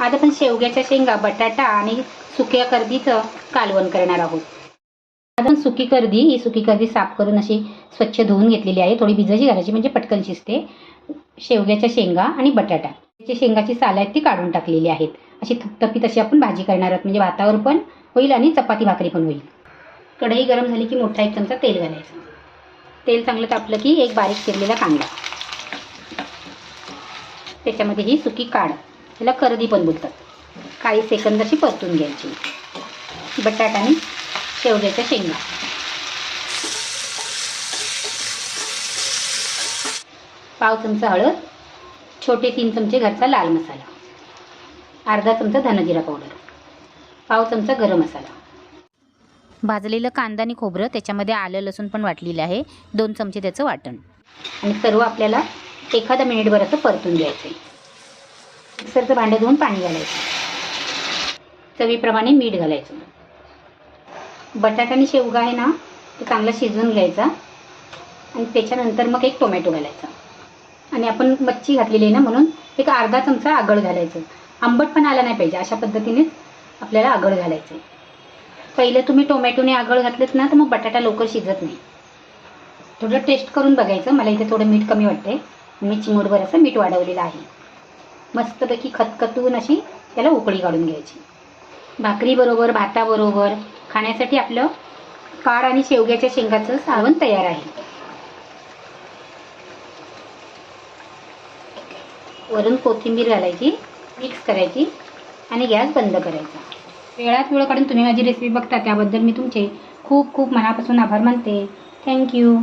आज आपण शेवग्याच्या शेंगा बटाटा आणि सुक्या कर्दीचं कालवण करणार आहोत. आपण सुकी कर्दी ही सुकी कर्दी साफ करून अशी स्वच्छ धुवून घेतलेली आहे. थोडी भिजाची घालायची म्हणजे पटकन शिजते. शेवग्याच्या शेंगा आणि बटाटा. त्याची शेंगाची साल आहेत ती काढून टाकलेली आहेत. अशी थपथपीत अशी आपण भाजी करणार आहोत. म्हणजे भातावर पण होईल आणि चपाती भाकरी पण होईल. कढई गरम झाली की मोठा एक चमचा तेल घालायचं. तेल चांगलं तापलं की एक बारीक चिरलेला कांदा. त्याच्यामध्ये ही सुकी काढ. त्याला करदी पण बोलतात. काही सेकंद अशी परतून घ्यायची. बटाटा आणि शेवग्याच्या शेंगा. पाव चमचा हळद छोटे तीन चमचे घरचा लाल मसाला अर्धा चमचा धनजिरा पावडर पाव चमचा गरम मसाला. भाजलेलं कांदा आणि खोबरं त्याच्यामध्ये आलं लसूण पण वाटलेलं आहे. दोन चमचे त्याचं वाटण. आणि सर्व आपल्याला एखादा मिनिटभर असं परतून घ्यायचं आहे मिक्सरचं भांडं धुवून पाणी घालायचं. चवीप्रमाणे मीठ घालायचं. बटाटा आणि शेवगा आहे ना तो चांगला शिजवून घ्यायचा. आणि त्याच्यानंतर मग एक टोमॅटो घालायचा. आणि आपण मच्छी घातलेली आहे ना म्हणून एक अर्धा चमचा आगळ घालायचं. आंबट पण आला नाही पाहिजे अशा पद्धतीनेच आपल्याला आगळ घालायचं. आहे पहिलं तुम्ही टोमॅटोने आगळ घातलेत ना तर मग बटाटा लवकर शिजत नाही. थोडं टेस्ट करून बघायचं. मला इथे थोडं मीठ कमी वाटते मी चिमूटभर असं मीठ वाढवलेलं आहे. मस्तपैकी खतखतून अशी त्याला उकळी काढून घ्यायची. भाकरीबरोबर भाताबरोबर खाण्यासाठी आपलं काळ आणि शेवग्याच्या शेंगाचं सावण तयार आहे. वरून कोथिंबीर घालायची मिक्स करायची आणि गॅस बंद करायचा. वेळात वेळ काढून तुम्ही माझी रेसिपी बघता त्याबद्दल मी तुमचे खूप खूप मनापासून आभार मानते. थँक्यू